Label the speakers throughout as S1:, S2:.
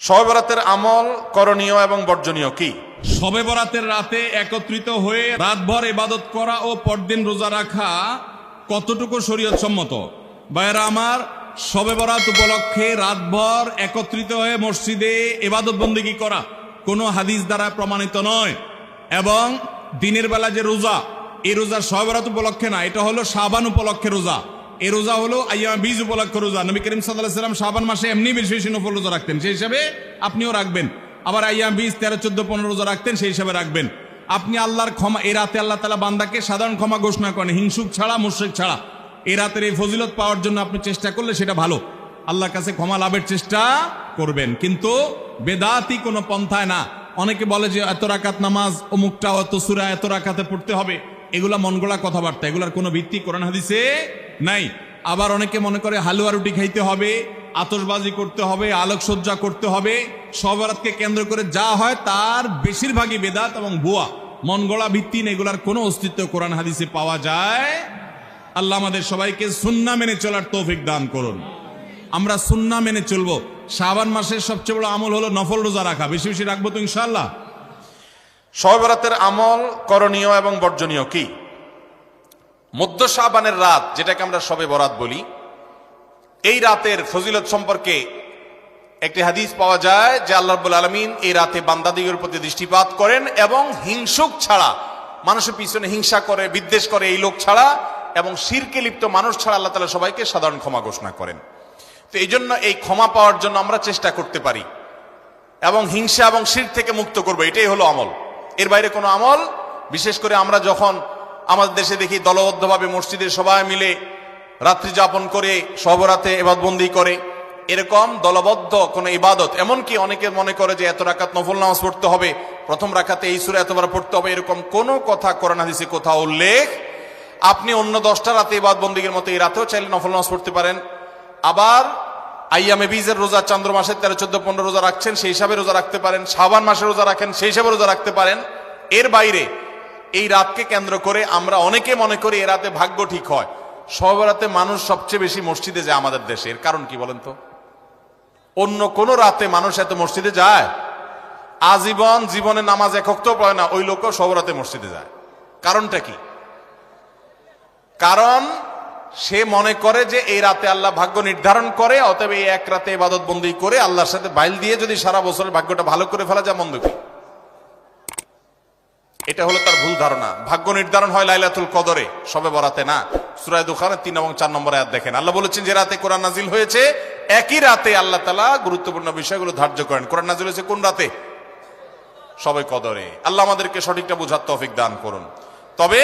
S1: শবে বরাতের আমল করণীয় এবং বর্জনীয় কি?
S2: শবে বরাতের রাতে একত্রিত হয়ে রাতভর ইবাদত করা ও পরদিন রোজা রাখা কতটুকু শরীয়ত সম্মত বাইরা আমার শবে বরাত উপলক্ষে রাতভর একত্রিত হয়ে মসজিদে ইবাদত বন্দিগি করা কোনো হাদিস দ্বারা প্রমাণিত নয়। এবং দিনের বেলা যে রোজা, এই রোজা শবে বরাত উপলক্ষে না, এটা হলো শাবান উপলক্ষে রোজা। এই রোজা হলো আইয়া বীজ উপলক্ষে রোজা। নবী করিম সাল্লাহ সাল্লাম শাবান মাসে এমনি বেশি বেশি নফল রোজা রাখতেন। সেই হিসাবে আপনিও রাখবেন। আবার আইয়া বীজ তেরো, চোদ্দ, পনেরো রোজা রাখতেন, সেই হিসাবে রাখবেন। আপনি আল্লাহর ক্ষমা এ রাতে আল্লাহ তালা বান্দাকে সাধারণ ক্ষমা ঘোষণা করেন, হিংসুক ছাড়া, মুশ্রিক ছাড়া। এ রাতের এই ফজিলত পাওয়ার জন্য আপনি চেষ্টা করলে সেটা ভালো। আল্লাহর কাছে ক্ষমা লাভের চেষ্টা করবেন। কিন্তু বেদাতি কোনো পন্থায় না। অনেকে বলে যে এত রাকাত নামাজ, অমুকটা অত সুরা, এত রাকাতে পড়তে হবে। এগুলা মনগড়া কথাবার্তা। এগুলার কোনো ভিত্তি কোরআন হাদিসে নাই। আবার অনেকে মনে করে হালুয়া রুটি খাইতে হবে আতসবাজি করতে হবে, আলোকসজ্জা করতে হবে, সবরাতকে কেন্দ্র করে যা হয় তার বেশিরভাগই বেদাত এবং ভুয়া। মন গড়া ভিত্তিন এগুলার কোনো অস্তিত্ব কোরআন হাদিসে পাওয়া যায়। আল্লাহ আমাদের সবাইকে সুন্না মেনে চলার তৌফিক দান করুন। আমরা সুন্না মেনে চলবো। শাবান মাসের সবচেয়ে বড় আমল হলো নফল রোজা রাখা। বেশি বেশি রাখব তো ইনশাল্লাহ
S1: শবে বরাতের আমল করণীয় এবং বর্জনীয় কি? মধ্য শাবানের রাত, যেটাকে আমরা শবে বরাত বলি, এই রাতের ফজিলত সম্পর্কে একটি হাদিস পাওয়া যায় যে আল্লাহ রাব্বুল আলমিন এই রাতে বান্দাদিগের প্রতি দৃষ্টিপাত করেন এবং হিংসুক ছাড়া, মানুষের পিছনে হিংসা করে, বিদ্বেষ করে এই লোক ছাড়া এবং শিরকে লিপ্ত মানুষ ছাড়া আল্লাহ তালা সবাইকে সাধারণ ক্ষমা ঘোষণা করেন। তো এই জন্য এই ক্ষমা পাওয়ার জন্য আমরা চেষ্টা করতে পারি এবং হিংসা এবং শির থেকে মুক্ত করব, এটাই হলো আমল। এর বাইরে কোনো আমল, বিশেষ করে আমরা যখন আমাদের দেশে দেখি দলবদ্ধভাবে মসজিদে সবাই মিলে রাত্রি যাপন করে সবরাতে এবাদবন্দি করে। এরকম দলবদ্ধ কোনো ইবাদত, এমনকি অনেকে মনে করে যে এত রাকাত নফল নামাজ পড়তে হবে, প্রথম রাখাতে এই সুরে এতবার পড়তে হবে, এরকম কোনো কথা কোরআন হাদিসে কোথাও উল্লেখ। আপনি অন্য দশটা রাতে ইবাদ বন্দীগের মতো এই রাতেও চাইলে নফল নামাজ পড়তে পারেন। আবার আইয়ামে বীজের রোজা চন্দ্র মাসের তেরো, চোদ্দ, পনেরো রোজা রাখছেন, সেই হিসাবে রোজা রাখতে পারেন। শাবান মাসে রোজা রাখেন, সেই হিসাবে রোজা রাখতে পারেন। এর বাইরে এই রাতকে কেন্দ্র করে আমরা অনেকে মনে করি এ রাতে ভাগ্য ঠিক হয়। সব রাতে মানুষ সবচেয়ে বেশি মসজিদে যায় আমাদের দেশে। এর কারণ কি বলেন তো? অন্য কোন রাতে মানুষ এত মসজিদে যায়? আজীবন জীবনে নামাজ একক তো পড়ে না, ওই লোকও সব রাতে মসজিদে যায়। কারণটা কি? কারণ সে মনে করে যে এই রাতে আল্লাহ ভাগ্য নির্ধারণ করে, অতএব এই এক রাতে ইবাদত বন্দি করে আল্লাহর সাথে বাইল দিয়ে যদি সারা বছরের ভাগ্যটা ভালো করে ফেলা যায়, মন্দ কি? এটা হলো তার ভুল ধারণা। ভাগ্য নির্ধারণ হয় লাইলাতুল কদরে, সবে বরাতে না। সুরায় দোকানে তিন এবং চার নম্বরে আয়াত দেখেন। আল্লাহ বলেছেন, যে রাতে কোরআন নাজিল হয়েছে, একই রাতে আল্লাহ তালা গুরুত্বপূর্ণ বিষয়গুলো ধার্য করেন। কোরআন নাজিল হয়েছে কোন রাতে? সবে কদরে। আল্লাহ আমাদেরকে সঠিকটা বোঝার তৌফিক দান করুন। তবে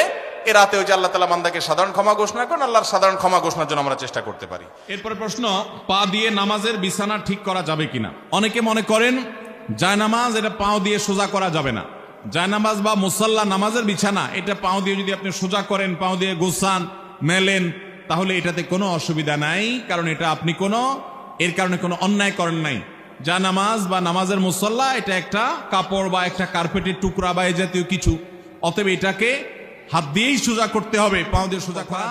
S1: এ রাতে ওই যে আল্লাহ তালা মান্দাকে সাধারণ ক্ষমা ঘোষণা করেন, আল্লাহর সাধারণ ক্ষমা ঘোষণার জন্য আমরা চেষ্টা করতে পারি।
S2: এরপরে প্রশ্ন, পা দিয়ে নামাজের বিছানা ঠিক করা যাবে কিনা? অনেকে মনে করেন যায় নামাজ এটা পাও দিয়ে সোজা করা যাবে না। জায়নামাজ বা মুসাল্লা নামাজের বিছানা, এটা পাও দিয়ে যদি আপনি সোজা করেন, পাও দিয়ে গোসান, মেলেন, তাহলে এটাতে কোনো অসুবিধা নাই, কারণ এটা আপনি কোনো, এর কারণে কোনো অন্যায় করেন নাই। যা নামাজ বা নামাজের মুসল্লা, এটা একটা কাপড় বা একটা কার্পেটের টুকরা বা এ জাতীয় কিছু। অতএব এটাকে হাত দিয়েই সোজা করতে হবে, পাও দিয়ে সোজা করা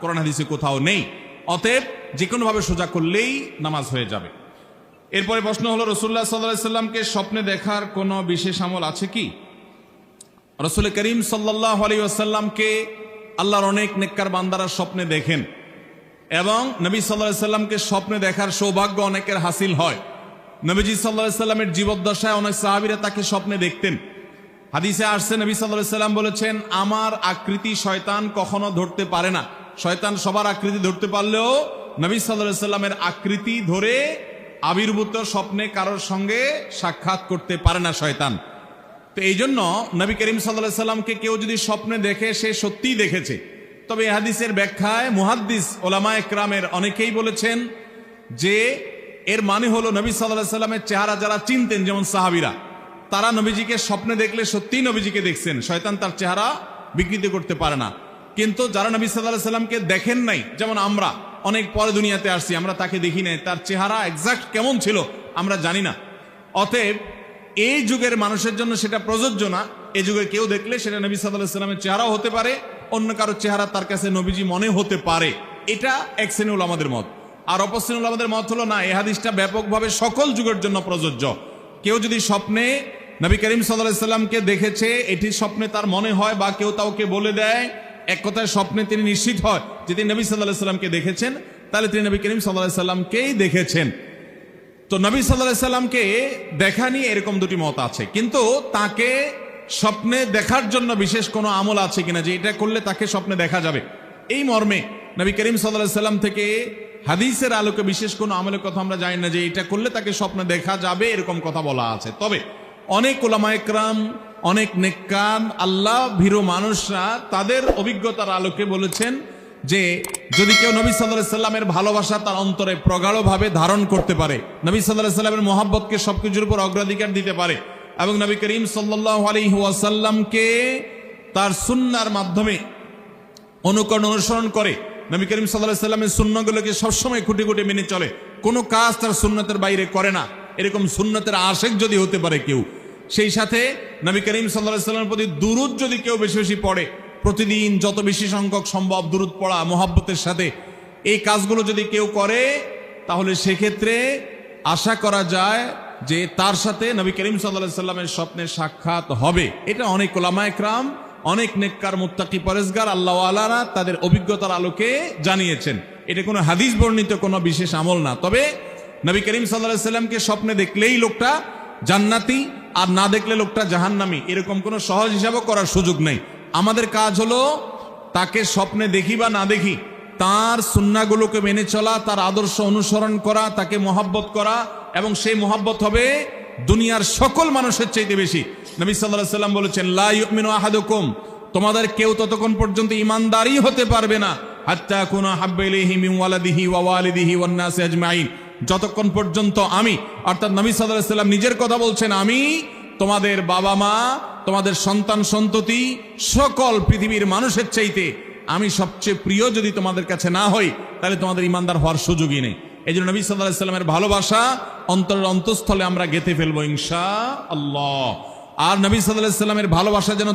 S2: কোরআন হাদিসে কোথাও নেই। অতএব যে কোনো ভাবে সোজা করলেই নামাজ হয়ে যাবে। এরপরে প্রশ্ন হলো, রসুল্লাহ সাল্লাহ সাল্লামকে স্বপ্নে দেখার কোনো বিশেষ আমল আছে কি? রসুল করিম সাল্লাহ আলী আসাল্লামকে আল্লাহর অনেক নেককার বান্দারা স্বপ্নে দেখেন। এবং নবী সাল্লাহ সাল্লামকে স্বপ্নে দেখার সৌভাগ্য অনেকের হাসিল হয়। নবীজি সাল্লাহ সাল্লামের জীবদ্দশায় অনেক সাহাবিরা তাকে স্বপ্নে দেখতেন। হাদিসে আসছে, নবী সাল্লাহ সাল্লাম বলেছেন, আমার আকৃতি শয়তান কখনো ধরতে পারে না। শয়তান সবার আকৃতি ধরতে পারলেও নবী সাল্লাহ সাল্লামের আকৃতি ধরে আবির্ভূত স্বপ্নে কারোর সঙ্গে সাক্ষাৎ করতে পারে না শয়তান। তো এই জন্য নবী করিম সাল্লাহ সাল্লামকে কেউ যদি স্বপ্নে দেখে, সে সত্যিই দেখেছে। তবে এই হাদিসের ব্যাখ্যায় মুহাদ্দিস ওলামা একরামের অনেকেই বলেছেন যে, এর মানে হলো নবী সাল্লাহ সাল্লামের চেহারা যারা চিনতেন, যেমন সাহাবিরা, তারা নবীজিকে স্বপ্নে দেখলে সত্যিই নবীজিকে দেখছেন। শয়তান তার চেহারা বিকৃতি করতে পারে না। কিন্তু যারা নবী সাল্লাহ সাল্লামকে দেখেন নাই, যেমন আমরা, অনেক পরে দুনিয়াতে আসছি, আমরা তাকে দেখি নাই, তার চেহারা এক্সাক্ট কেমন ছিল, আমরা জানি না। অতএব এই যুগের মানুষের জন্য সেটা প্রযোজ্য না। এই যুগে কেউ দেখলে সেটা নবী সাল্লামের চেহারাও হতে পারে, অন্য কারও চেহারা তার কাছে নবীজি মনে হতে পারে। এটা এক শ্রেণি হলো আমাদের মত। আর অপর অপসিনুল আমাদের মত হলো, না, এই হাদিসটা ব্যাপকভাবে সকল যুগের জন্য প্রযোজ্য। কেউ যদি স্বপ্নে নবী করিম সাল্লামকে দেখেছে, এটি স্বপ্নে তার মনে হয় বা কেউ তাওকে বলে দেয়, এক কথায় স্বপ্নে তিনি নিশ্চিত হয় যে তিনি নবী সাল্লাহ সাল্লামকে দেখেছেন, তাহলে তিনি নবী করিম সাল্লাহ সাল্লামকেই দেখেছেন। তো নবী সাল্লাহ সাল্লামকে দেখা নিয়ে এরকম দুটি মত আছে। কিন্তু তাকে স্বপ্নে দেখার জন্য বিশেষ কোনো আমল আছে কিনা যে এটা করলে তাকে স্বপ্নে দেখা যাবে। এই মর্মে নবী করিম সাল্লাহ সাল্লাম থেকে হাদিসের আলোকে বিশেষ কোনো আমলের কথা আমরা জানি না যে এটা করলে তাকে স্বপ্নে দেখা যাবে এরকম কথা বলা আছে। তবে অনেক ওলামায়করাম অনেক নেকান আল্লাহ ভীরু মানুষরা তাদের অভিজ্ঞতার আলোকে বলেছেন যে যদি কেউ নবী সাল্লাহ সাল্লামের ভালোবাসা তার অন্তরে প্রগাঢ়ভাবে ধারণ করতে পারে, নবী সাল্লাহ সাল্লামের মোহাব্বতকে সবকিছুর উপর অগ্রাধিকার দিতে পারে এবং নবী করিম সাল্লাহ আলী ওয়াসাল্লামকে তার সুন্নার মাধ্যমে অনুকরণ অনুসরণ করে, নবী করিম সাল্লাহ সাল্লামের শূন্যগুলোকে সবসময় খুঁটি খুঁটি মেনে চলে। কোনো কাজ তার সুন্নতের বাইরে করে না। এরকম সুন্নতের আশেক যদি হতে পারে কেউ, সেই সাথে নবী করিম সাল্লাহ সাল্লামের প্রতি দুরুদ যদি কেউ বেশি বেশি পড়ে প্রতিদিন যত বেশি সংখ্যক সম্ভব দূরত পড়া, মোহাব্বতের সাথে। এই কাজগুলো যদি কেউ করে, তাহলে সেক্ষেত্রে আশা করা যায় যে তার সাথে নবী করিম সাল্লাহ সাল্লামের স্বপ্নের সাক্ষাৎ হবে। এটা অনেক ওলামায়করাম অনেক নেককার, মুত্তাকি পরেজগার আল্লাহ আলারা তাদের অভিজ্ঞতার আলোকে জানিয়েছেন। এটা কোনো হাদিস বর্ণিত, কোনো বিশেষ আমল না। তবে নবী করিম সাল্লাহ সাল্লামকে স্বপ্নে দেখলেই লোকটা জান্নাতি, আর না দেখলে লোকটা জাহান্নামি। এরকম কোনো সহজ হিসাবও করার সুযোগ নেই। আমাদের কাজ হলো তাকে স্বপ্নে দেখি বা না দেখি, তার সুন্নাগুলোকে মেনে চলা, তার আদর্শ অনুসরণ করা, তাকে মোহাব্বত করা, এবং সেই মোহাব্বত হবে দুনিয়ার সকল মানুষের চাইতে বেশি। নবী সাল্লাম বলেছেন, লা ইউমিনু আহাদুকুম। তোমাদের কেউ ততক্ষণ পর্যন্ত ইমানদারই হতে পারবে না। যতক্ষণ পর্যন্ত আমি, অর্থাৎ নবী সাল্লাল্লাহু সাল্লাম নিজের কথা বলছেন, আমি তোমাদের বাবা মা, তোমাদের সন্তান সন্ততি, সকল পৃথিবীর মানুষের চাইতে আমি সবচেয়ে প্রিয় যদি তোমাদের কাছে না হই তাহলে তোমাদের ইমানদার হওয়ার সুযোগই নেই। এই জন্য নবী সাল্লাহ ভালোবাসা অন্তরের অন্তঃস্থলে আমরা গেঁথে ফেলব ইনশা আল্লাহ আর নবী সাল্লাহ সাল্লামের ভালোবাসা যেন